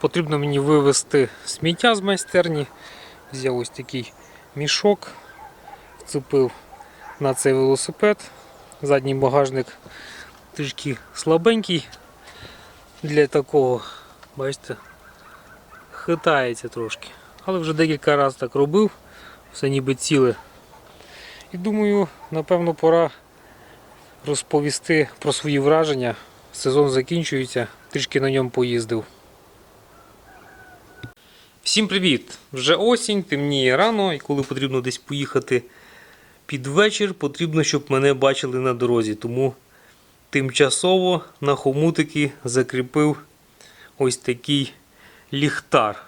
Потрібно мені вивезти сміття з майстерні. Взяв ось такий мішок, вцепив на цей велосипед. Задній багажник трішки слабенький для такого, бачите, хитається трошки. Але вже декілька разів так робив, все ніби ціле. І думаю, напевно, пора розповісти про свої враження. Сезон закінчується, трішки на ньому поїздив. Всім привіт! Вже осінь, темніє рано, і коли потрібно десь поїхати під вечір, потрібно, щоб мене бачили на дорозі. Тому тимчасово на хомутики закріпив ось такий ліхтар.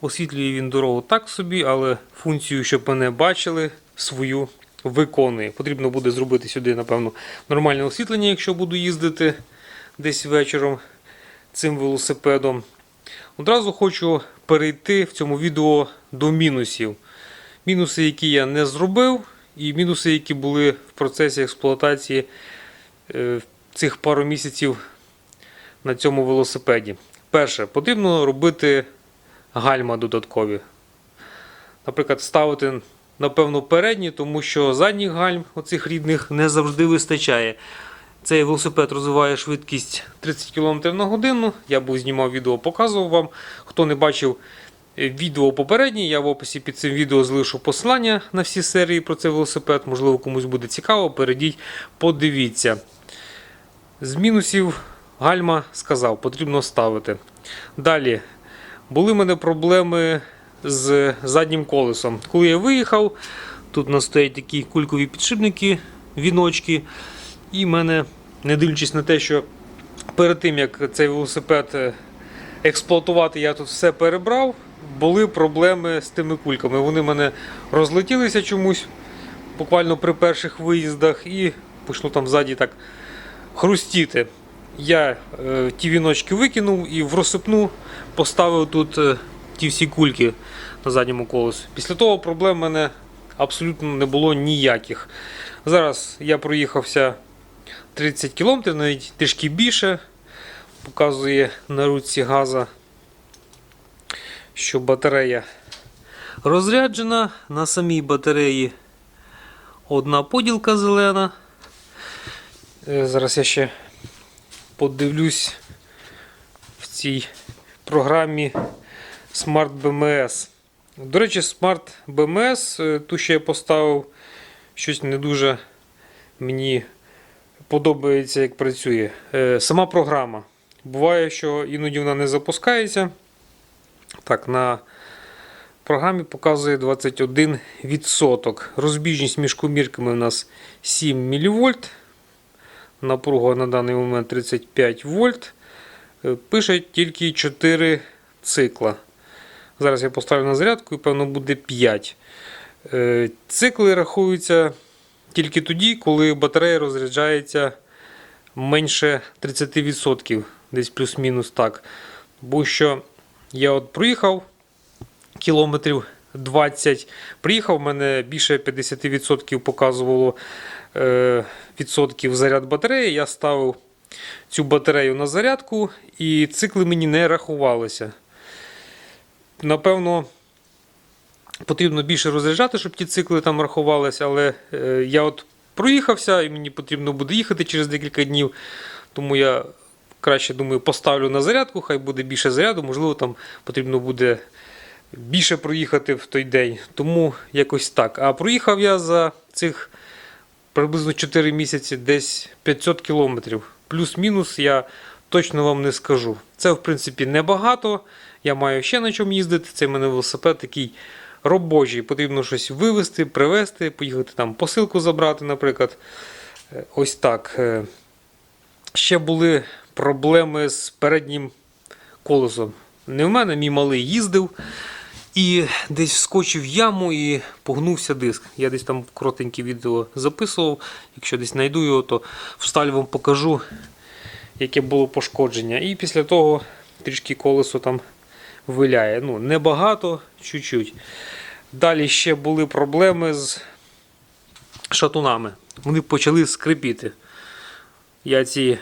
Освітлює він дорогу так собі, але функцію, щоб мене бачили, свою виконує. Потрібно буде зробити сюди, напевно, нормальне освітлення, якщо буду їздити десь вечором цим велосипедом. Одразу хочу перейти в цьому відео до мінусів. Мінуси, які я не зробив, і мінуси, які були в процесі експлуатації е, цих пару місяців на цьому велосипеді. Перше, потрібно робити гальма додаткові. Наприклад, ставити, напевно, передні, тому що задніх гальм оцих рідних не завжди вистачає. Цей велосипед розвиває швидкість 30 км на годину. Я був знімав відео, показував вам. Хто не бачив е, відео попереднє, я в описі під цим відео залишу посилання на всі серії про цей велосипед. Можливо, комусь буде цікаво. Перейдіть, подивіться. З мінусів гальма сказав, потрібно ставити. Далі, були в мене проблеми з заднім колесом. Коли я виїхав, тут у нас стоять такі кулькові підшипники, віночки. І в мене, не дивлячись на те, що перед тим як цей велосипед е, експлуатувати, я тут все перебрав, були проблеми з тими кульками. Вони мене розлетілися чомусь буквально при перших виїздах і почну там ззаді так хрустіти. Я е, ті віночки викинув і в розсипну поставив тут е, ті всі кульки на задньому колесі. Після того проблем в мене абсолютно не було ніяких. Зараз я проїхався 30 км, навіть трішки більше. Показує на руці газа, що батарея розряджена. На самій батареї одна поділка зелена. Е, Зараз я ще подивлюсь в цій програмі Smart BMS. До речі, Smart BMS, е, ту, що я поставив, щось не дуже мені подобається, як працює. Е, Сама програма. Буває, що іноді вона не запускається. Так, на програмі показує 21%. Розбіжність між комірками у нас 7 мВ. Напруга на даний момент 35 вольт. Е, Пише тільки 4 цикла. Зараз я поставлю на зарядку і певно буде 5. Е, Цикли рахуються тільки тоді, коли батарея розряджається менше 30%, десь плюс-мінус так. Бо що я от проїхав кілометрів 20, приїхав, в мене більше 50% показувало е, відсотків заряд батареї. Я ставив цю батарею на зарядку, і цикли мені не рахувалися. Напевно, потрібно більше розряджати, щоб ті цикли там рахувалися, але е, я от проїхався і мені потрібно буде їхати через декілька днів. Тому я краще думаю, поставлю на зарядку, хай буде більше заряду, можливо, там потрібно буде більше проїхати в той день. Тому якось так. А проїхав я за цих приблизно 4 місяці десь 500 кілометрів. Плюс-мінус я точно вам не скажу. Це, в принципі, небагато. Я маю ще на чому їздити. Це в мене велосипед такий робочий. Потрібно щось вивезти, привезти, поїхати там посилку забрати, наприклад. Е, Ось так. Е, Ще були проблеми з переднім колесом. Не в мене, мій малий їздив і десь вскочив в яму і погнувся диск. Я десь там коротеньке відео записував. Якщо десь знайду його, то вставлю вам покажу, яке було пошкодження. І після того трішки колесо там виляє. Ну, небагато, чуть-чуть. Далі ще були проблеми з шатунами. Вони почали скрипіти. Я ці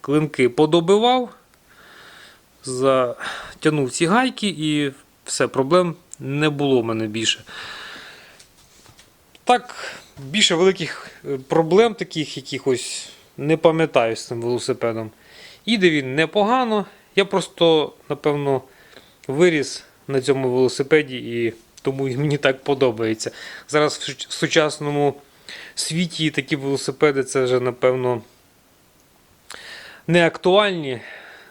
клинки подобивав. За тягнув ці гайки і все, проблем не було в мене більше. Так, більше великих е, проблем таких якихось не пам'ятаю з цим велосипедом. Їде він непогано. Я просто, напевно, виріс на цьому велосипеді і тому мені так подобається. Зараз в сучасному світі такі велосипеди це вже, напевно, не актуальні.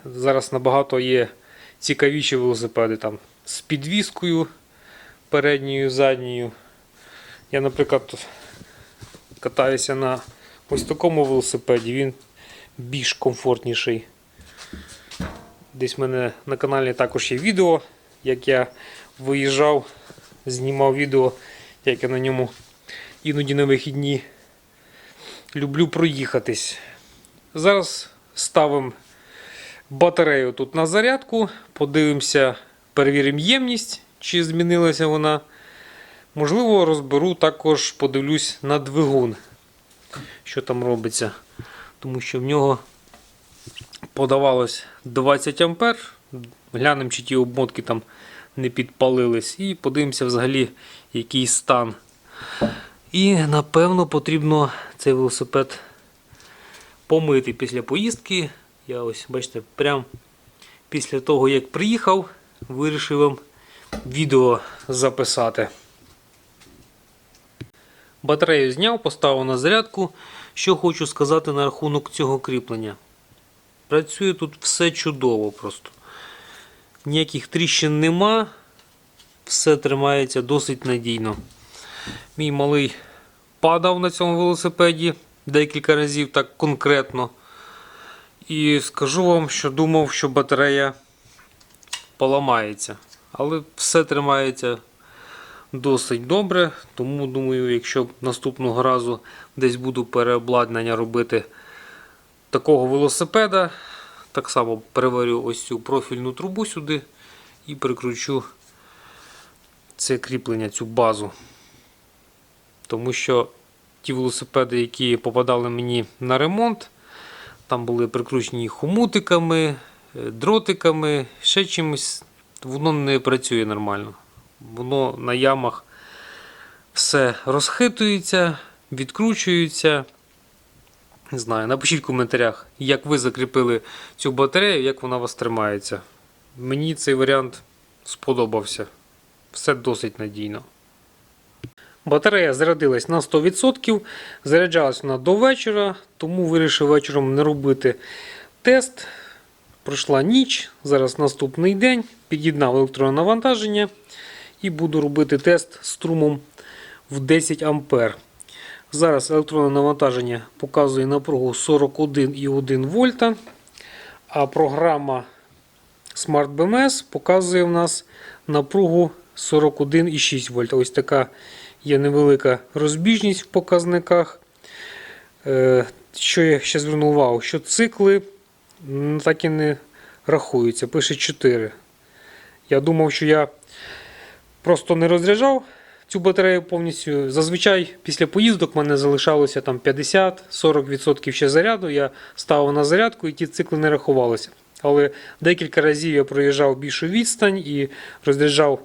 Зараз набагато є цікавіші велосипеди там з підвіскою передньою, задньою. Я, наприклад, катаюся на ось такому велосипеді, він більш комфортніший. Десь в мене на каналі також є відео, як я виїжджав, знімав відео, як я на ньому іноді на вихідні люблю проїхатись. Зараз ставимо батарею тут на зарядку, подивимося, перевіримо ємність, чи змінилася вона. Можливо, розберу також, подивлюсь на двигун, що там робиться. Тому що в нього подавалось 20 ампер. Глянемо, чи ті обмотки там не підпалились. І подивимося взагалі, який стан. І напевно потрібно цей велосипед помити після поїздки. Я ось, бачите, прям після того, як приїхав, вирішив вам відео записати. Батарею зняв, поставив на зарядку. Що хочу сказати на рахунок цього кріплення. Працює тут все чудово просто. Ніяких тріщин нема. Все тримається досить надійно. Мій малий падав на цьому велосипеді декілька разів так конкретно. І скажу вам, що думав, що батарея поламається. Але все тримається досить добре. Тому думаю, якщо наступного разу десь буду переобладнання робити такого велосипеда, так само переварю ось цю профільну трубу сюди і прикручу це кріплення, цю базу. Тому що ті велосипеди, які попадали мені на ремонт, там були прикручені хомутиками, е, дротиками, ще чимось. Воно не працює нормально. Воно на ямах все розхитується, відкручується. Не знаю, напишіть в коментарях, як ви закріпили цю батарею, як вона у вас тримається. Мені цей варіант сподобався. Все досить надійно. Батарея зарядилась на 100%, заряджалась вона до вечора, тому вирішив вечором не робити тест. Пройшла ніч, зараз наступний день, під'єднав електронне навантаження і буду робити тест струмом в 10 А. Зараз електронне навантаження показує напругу 41,1 вольта, а програма Smart BMS показує в нас напругу 41,6 вольта. Ось така є невелика розбіжність в показниках. Е, Що я ще звернув увагу, що цикли так і не рахуються, пише 4. Я думав, що я просто не розряджав цю батарею повністю. Зазвичай після поїздок в мене залишалося там 50-40% ще заряду. Я ставив на зарядку і ті цикли не рахувалися. Але декілька разів я проїжджав більшу відстань і розряджав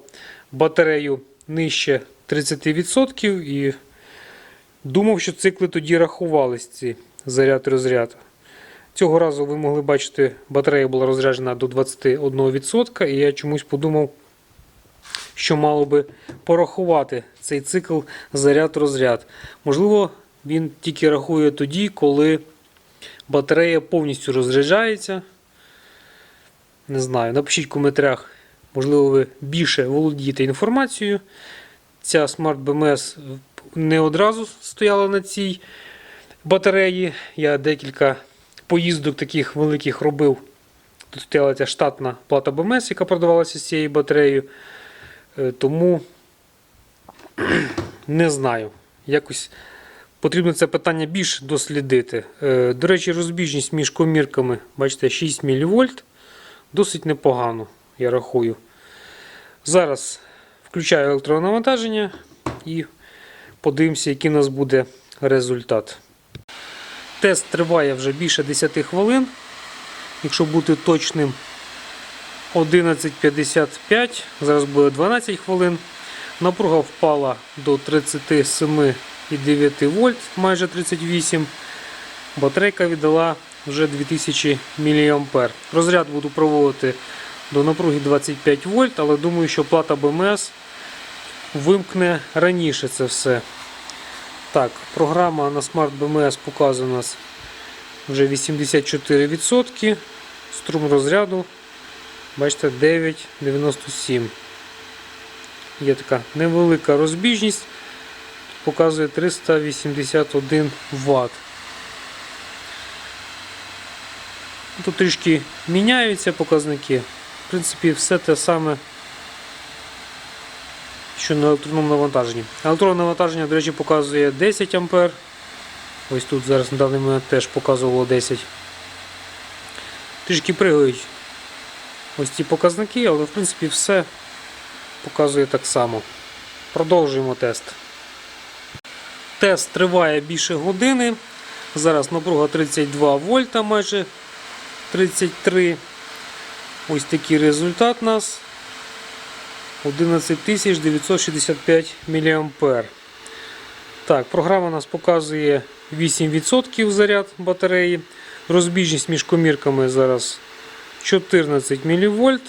батарею нижче 30% і думав, що цикли тоді рахувались ці заряд-розряд. Цього разу ви могли бачити, батарея була розряджена до 21%, і я чомусь подумав, що мало би порахувати цей цикл заряд-розряд. Можливо, він тільки рахує тоді, коли батарея повністю розряджається. Не знаю, напишіть в коментарях, можливо, ви більше володієте інформацією. Ця Smart BMS не одразу стояла на цій батареї. Я декілька поїздок таких великих робив. Тут стояла ця штатна плата BMS, яка продавалася з цією батареєю. Е, Тому не знаю. Якось потрібно це питання більш дослідити. Е, До речі, розбіжність між комірками, бачите, 6 мВ. Досить непогано, я рахую. Зараз включаю електронне навантаження і подивимося, який у нас буде результат. Тест триває вже більше 10 хвилин. Якщо бути точним, 11.55, зараз буде 12 хвилин. Напруга впала до 37,9 вольт, майже 38. Батарейка віддала вже 2000 мА. Розряд буду проводити до напруги 25 вольт, але думаю, що плата БМС вимкне раніше це все. Так, програма на Smart BMS показує у нас вже 84%. Струм розряду, бачите, 9,97. Є така невелика розбіжність, показує 381 Вт. Тут трішки міняються показники. В принципі, все те саме, що на електронному навантаженні. Електронне навантаження, до речі, показує 10 А. Ось тут зараз на даний момент теж показувало 10. Трішки пригають ось ці показники, але в принципі все показує так само. Продовжуємо тест. Тест триває більше години. Зараз напруга 32 вольта, майже 33. Ось такий результат у нас. 11965 мА. Так, програма нас показує 8% заряд батареї. Розбіжність між комірками зараз 14 мВ.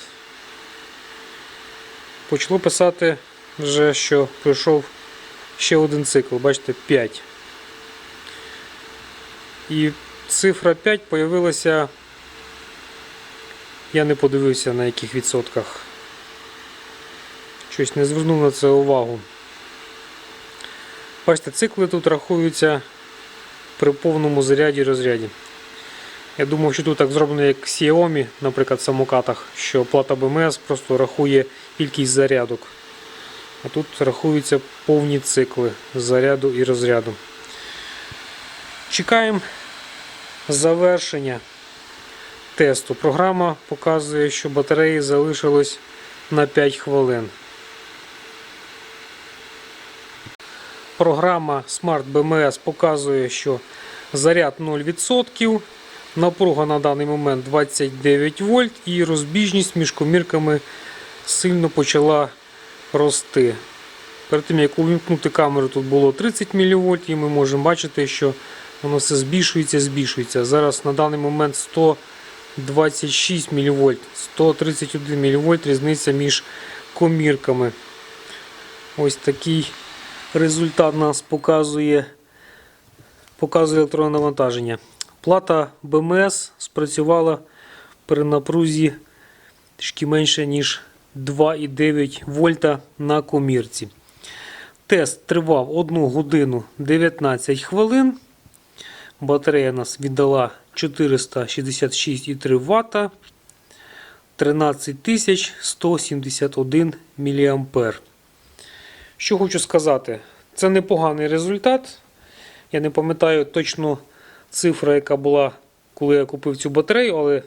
Почало писати вже, що пройшов ще один цикл, бачите, 5. І цифра 5 появилася, я не подивився на яких відсотках. Щось не звернув на це увагу. Бачите, цикли тут рахуються при повному заряді розряді. Я думав, що тут так зроблено, як Xiaomi, наприклад, в самокатах, що плата БМС просто рахує кількість зарядок. А тут рахуються повні цикли заряду і розряду. Чекаємо завершення тесту. Програма показує, що батареї залишилось на 5 хвилин. Програма Smart BMS показує, що заряд 0%, напруга на даний момент 29 вольт і розбіжність між комірками сильно почала рости. Перед тим як увімкнути камеру, тут було 30 мВ, і ми можемо бачити, що воно все збільшується, збільшується. Зараз на даний момент 126 мВ, 131 мВ різниця між комірками. Ось такий результат нас показує, показує електронне навантаження. Плата БМС спрацювала при напрузі трішки менше, ніж 2,9 вольта на комірці. Тест тривав 1 годину 19 хвилин. Батарея нас віддала 466,3 Вт. 13171 мА. Що хочу сказати, це непоганий результат. Я не пам'ятаю точно цифра, яка була, коли я купив цю батарею, але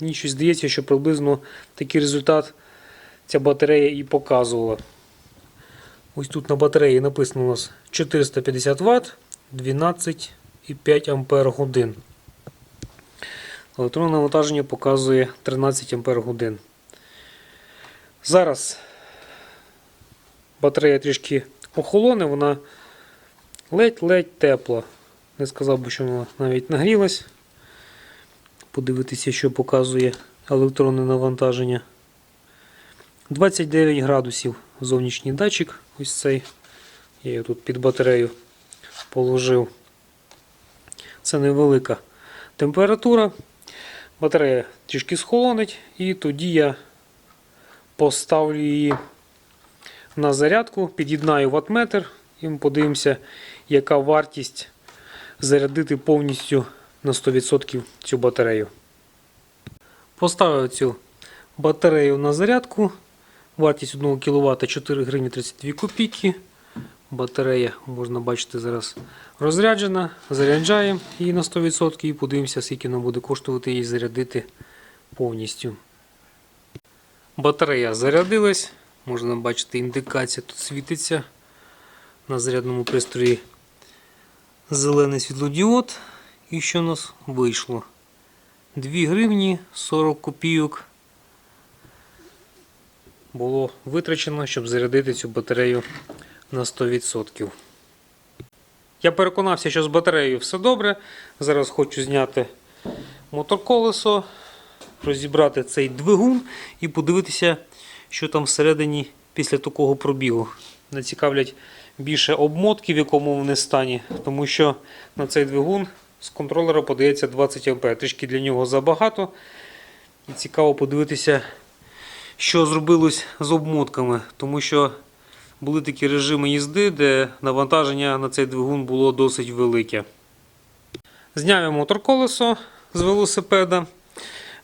мені щось здається, що приблизно такий результат ця батарея і показувала. Ось тут на батареї написано у нас 450 Вт, 12,5 Ампер годин. Електронне навантаження показує 13 Ампер годин. Зараз батарея трішки охолоне, вона ледь-ледь тепла. Не сказав би, що вона навіть нагрілась. Подивитися, що показує електронне навантаження. 29 градусів зовнішній датчик. Ось цей. Я його тут під батарею положив. Це невелика температура. Батарея трішки схолонить, і тоді я поставлю її на зарядку, під'єднаю ватметр і ми подивимося, яка вартість зарядити повністю на 100% цю батарею. Поставив цю батарею на зарядку. Вартість 1 кВт 4 гривні 32 копійки. Батарея, можна бачити, зараз розряджена. Заряджаємо її на 100% і подивимося, скільки нам буде коштувати її зарядити повністю. Батарея зарядилась. Можна бачити, індикація тут світиться на зарядному пристрої зелений світлодіод. І що у нас вийшло? 2 гривні 40 копійок було витрачено, щоб зарядити цю батарею на 100%. Я переконався, що з батареєю все добре. Зараз хочу зняти моторколесо, розібрати цей двигун і подивитися, що там всередині після такого пробігу. Не цікавлять більше обмотки, в якому вони стані, тому що на цей двигун з контролера подається 20 А. Трішки для нього забагато. І цікаво подивитися, що зробилось з обмотками, тому що були такі режими їзди, де навантаження на цей двигун було досить велике. Зняв моторколесо з велосипеда,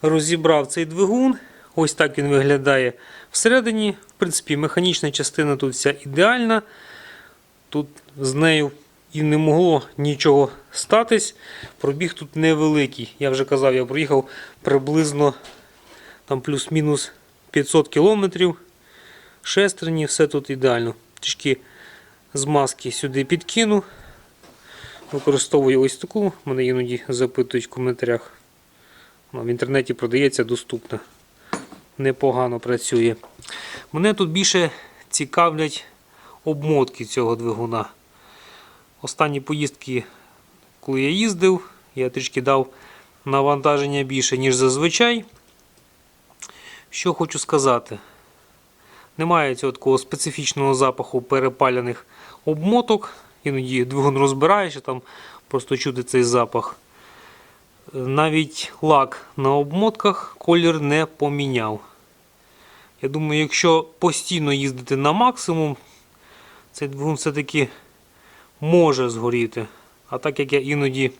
розібрав цей двигун. Ось так він виглядає всередині. В принципі, механічна частина тут вся ідеальна. Тут з нею і не могло нічого статись. Пробіг тут невеликий. Я вже казав, я проїхав приблизно там плюс-мінус 500 кілометрів. Шестерні, все тут ідеально. Трішки змазки сюди підкину. Використовую ось таку, мене іноді запитують в коментарях. В інтернеті продається доступна. Непогано працює. Мене тут більше цікавлять обмотки цього двигуна. Останні поїздки, коли я їздив, я трішки дав навантаження більше, ніж зазвичай. Що хочу сказати. Немає цього такого специфічного запаху перепаляних обмоток. Іноді двигун розбираєш, і там просто чути цей запах. Навіть лак на обмотках колір не поміняв. Я думаю, якщо постійно їздити на максимум, цей двигун все-таки може згоріти. А так як я іноді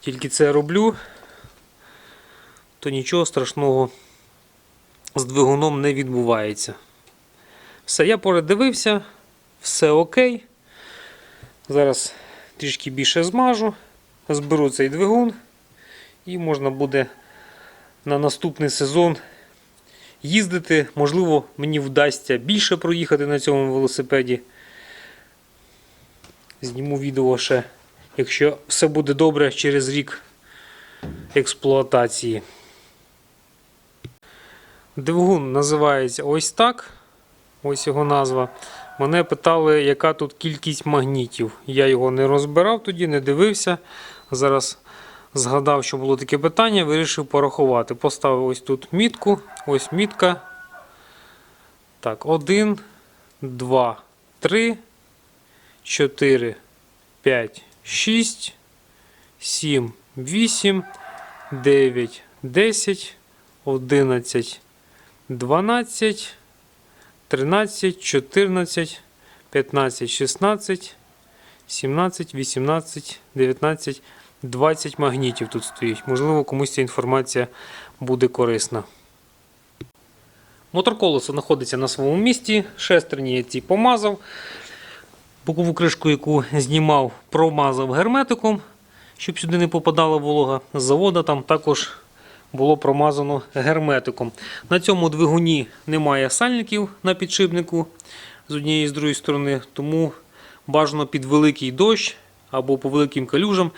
тільки це роблю, то нічого страшного з двигуном не відбувається. Все, я передивився, все окей. Зараз трішки більше змажу, зберу цей двигун і можна буде на наступний сезон їздити. Можливо, мені вдасться більше проїхати на цьому велосипеді. Зніму відео ще, якщо все буде добре через рік експлуатації. Двигун називається ось так. Ось його назва. Мене питали, яка тут кількість магнітів. Я його не розбирав тоді, не дивився. Зараз згадав, що було таке питання, вирішив порахувати. Поставив ось тут мітку. Ось мітка. Так, 1, 2, 3, 4, 5, 6, 7, 8, 9, 10, 11, 12, 13, 14, 15, 16, 17, 18, 19, 20 магнітів тут стоїть. Можливо, комусь ця інформація буде корисна. Моторколесо знаходиться на своєму місці. Шестерні я ці помазав. Бокову кришку, яку знімав, промазав герметиком, щоб сюди не попадала волога. З завода там також було промазано герметиком. На цьому двигуні немає сальників на підшипнику з однієї і з другої сторони, тому бажано під великий дощ або по великим калюжам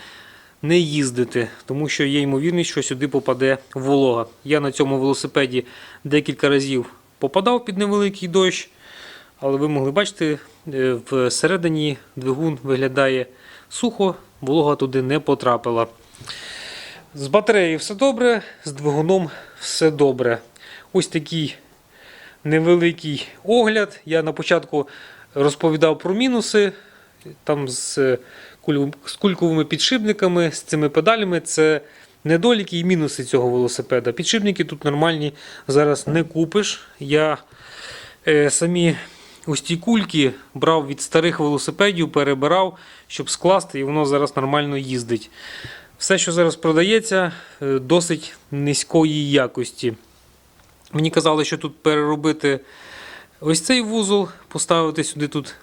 не їздити, тому що є ймовірність, що сюди попаде волога. Я на цьому велосипеді декілька разів попадав під невеликий дощ, але ви могли бачити, всередині двигун виглядає сухо, волога туди не потрапила. З батареєю все добре, з двигуном все добре. Ось такий невеликий огляд. Я на початку розповідав про мінуси. Там з кульковими підшипниками, з цими педалями. Це недоліки і мінуси цього велосипеда. Підшипники тут нормальні зараз не купиш. Я е, самі ось ті кульки брав від старих велосипедів, перебирав, щоб скласти, і воно зараз нормально їздить. Все, що зараз продається, е, досить низької якості. Мені казали, що тут переробити ось цей вузол, поставити сюди тут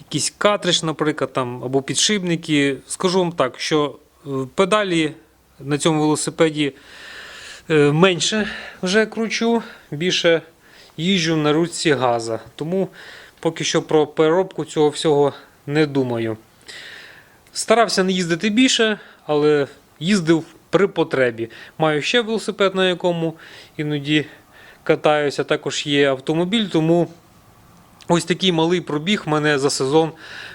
якийсь картридж, наприклад, там, або підшипники. Скажу вам так, що е, педалі на цьому велосипеді е, менше вже кручу, більше їжджу на ручці газа. Тому поки що про переробку цього всього не думаю. Старався не їздити більше, але їздив при потребі. Маю ще велосипед, на якому іноді катаюся, також є автомобіль, тому ось такий малий пробіг в мене за сезон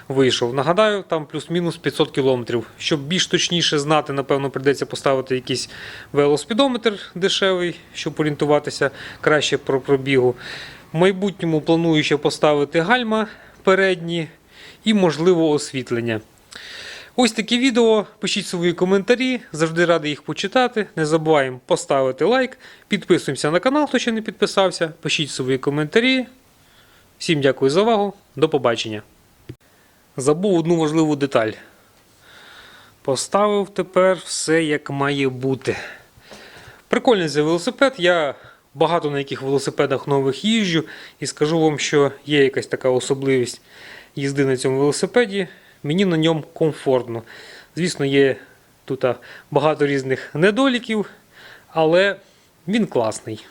вийшов. Нагадаю, там плюс-мінус 500 кілометрів. Щоб більш точніше знати, напевно, прийдеться поставити якийсь велоспідометр дешевий, щоб орієнтуватися краще про пробігу. В майбутньому планую ще поставити гальма передні і, можливо, освітлення. Ось такі відео. Пишіть свої коментарі, завжди радий їх почитати. Не забуваємо поставити лайк, підписуємося на канал, хто ще не підписався. Пишіть свої коментарі. Всім дякую за увагу. До побачення. Забув одну важливу деталь. Поставив тепер все як має бути. Прикольний цей велосипед. Я багато на яких велосипедах нових їжджу і скажу вам, що є якась така особливість їзди на цьому велосипеді. Мені на ньому комфортно. Звісно, є тут багато різних недоліків, але він класний.